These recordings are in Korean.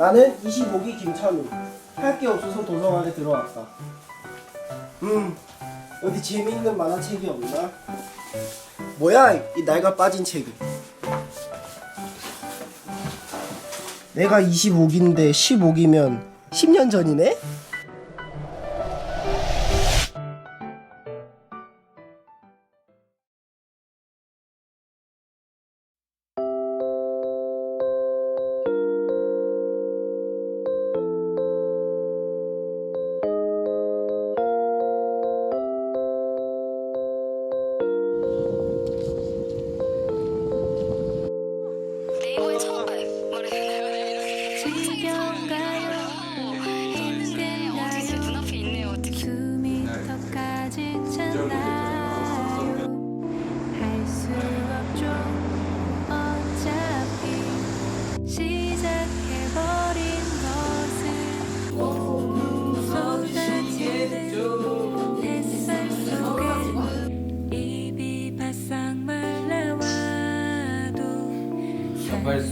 나는 25기 김찬우. 할 게 없어서 도서관에 들어왔다. 음, 어디 재미있는 만화책이 없나? 뭐야, 이 낡아 빠진 책이. 내가 25기인데 15기면 10년 전이네?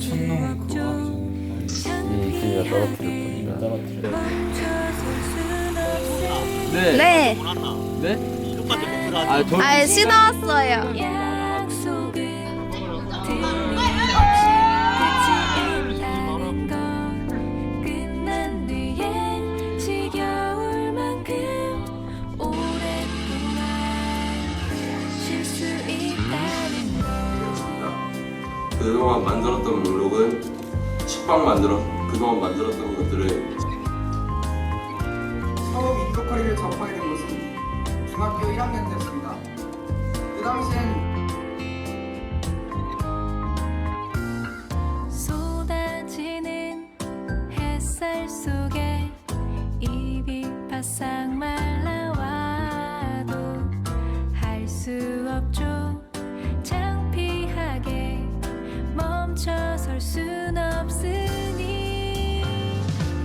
첫놈 그거 하기 전에 이기가 떨어뜨릴 겁니다. 네. 네. 네? 아, 저 아, 신어왔어요. 그동안 만들었던 목록은 식빵 만들어 그동안 만들었던 것들을 처음 인도커리를 접하게 된 것은 중학교 1학년 때였습니다. 그 당시엔 멈춰설 순 없으니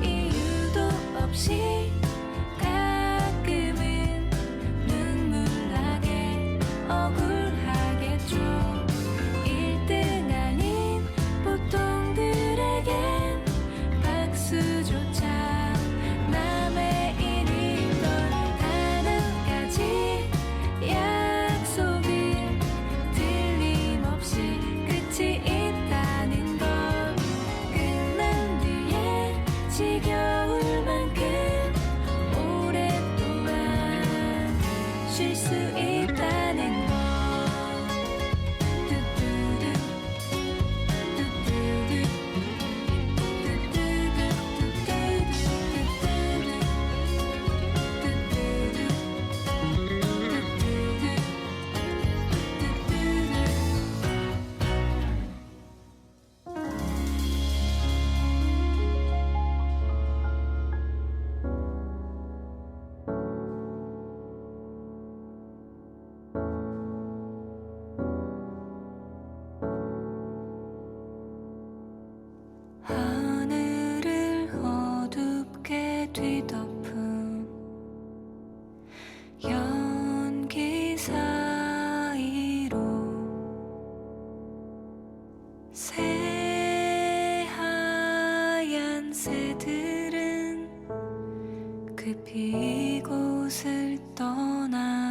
이유도 없이 가끔은 눈물 나게 억울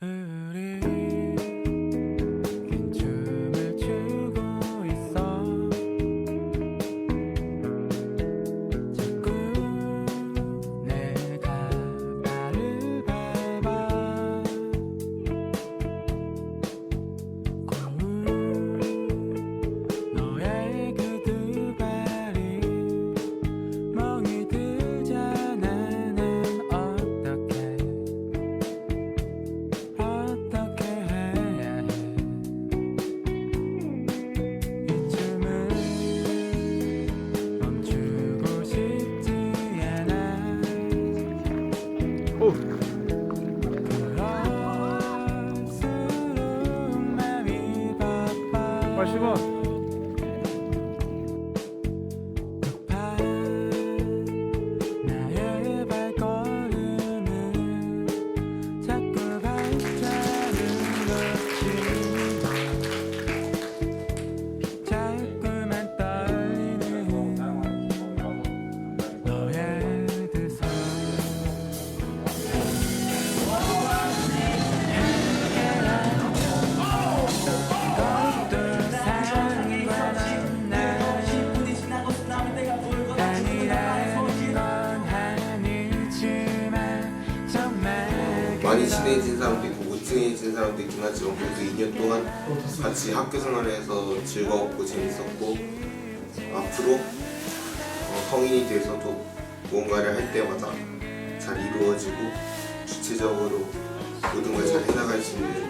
Uh, 많이 친해진 사람도 있고 못 친해진 사람도 있긴 하지만 그래도 2년 동안 같이 학교 생활해서 즐거웠고 재밌었고 앞으로 어, 성인이 돼서도 무언가를 할 때마다 잘 이루어지고 주체적으로 모든 걸 잘 해나갈 수 있는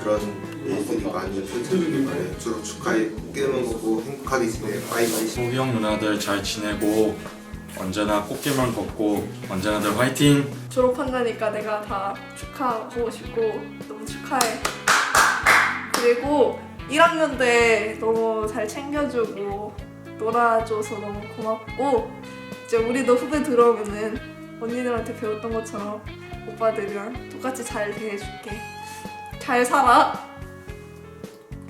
그런 일들이 많이 펼쳐지길 바래 졸업 축하해 깨만 보고 행복하게 지내 바이바이. 소희 형 누나들 잘 지내고 언제나 꽃길만 걷고 언제나들 화이팅! 졸업한다니까 내가 다 축하하고 싶고 너무 축하해. 그리고 1학년 때 너무 잘 챙겨주고 놀아줘서 너무 고맙고 이제 우리도 후배 들어오면은 언니들한테 배웠던 것처럼 오빠들이랑 똑같이 잘 대해줄게. 잘 살아.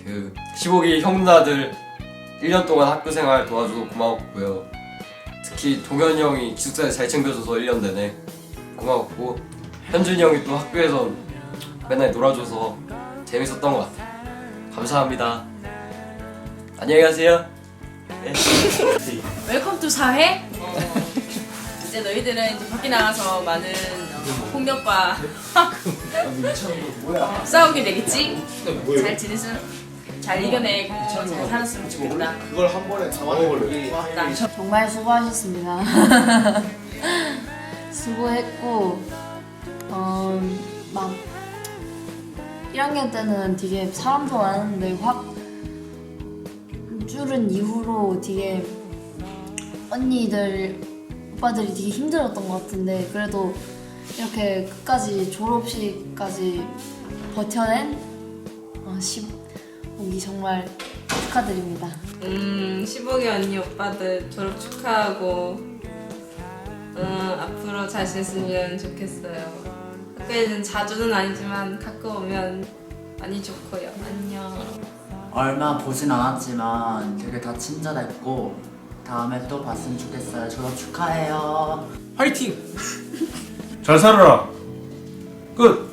그 15기 형 누나들 1년 동안 학교 생활 도와줘서 고마웠고요. 특히 동현이 형이 기숙사에 잘 챙겨줘서 1년 내내 고마웠고 현준이 형이 또 학교에서 맨날 놀아줘서 재밌었던 것 같아요. 감사합니다. 안녕히 가세요. 네. 웰컴 투 사회. 어, 이제 너희들은 이제 밖에 나가서 많은 어, 폭력과 어, 싸우게 되겠지. 잘 지내서 잘 이겨내고 잘 살았으면 좋겠다. 그걸 한 번에 잡아먹을래. 정말 수고하셨습니다. 수고했고, 어, 막 1학년 때는 되게 사람도 많았는데 확 줄은 이후로 되게 언니들, 오빠들이 되게 힘들었던 것 같은데 그래도 이렇게 끝까지 졸업식까지 버텨낸 어, 15기 정말 축하드립니다. 음, 15기 언니 오빠들 졸업 축하하고 음, 앞으로 잘 지냈으면 좋겠어요. 학교에는 자주는 아니지만 가끔 오면 많이 좋고요. 안녕. 얼마 보진 않았지만 되게 다 친절했고 다음에 또 봤으면 좋겠어요 졸업 축하해요 화이팅! 잘 살아라. 끝.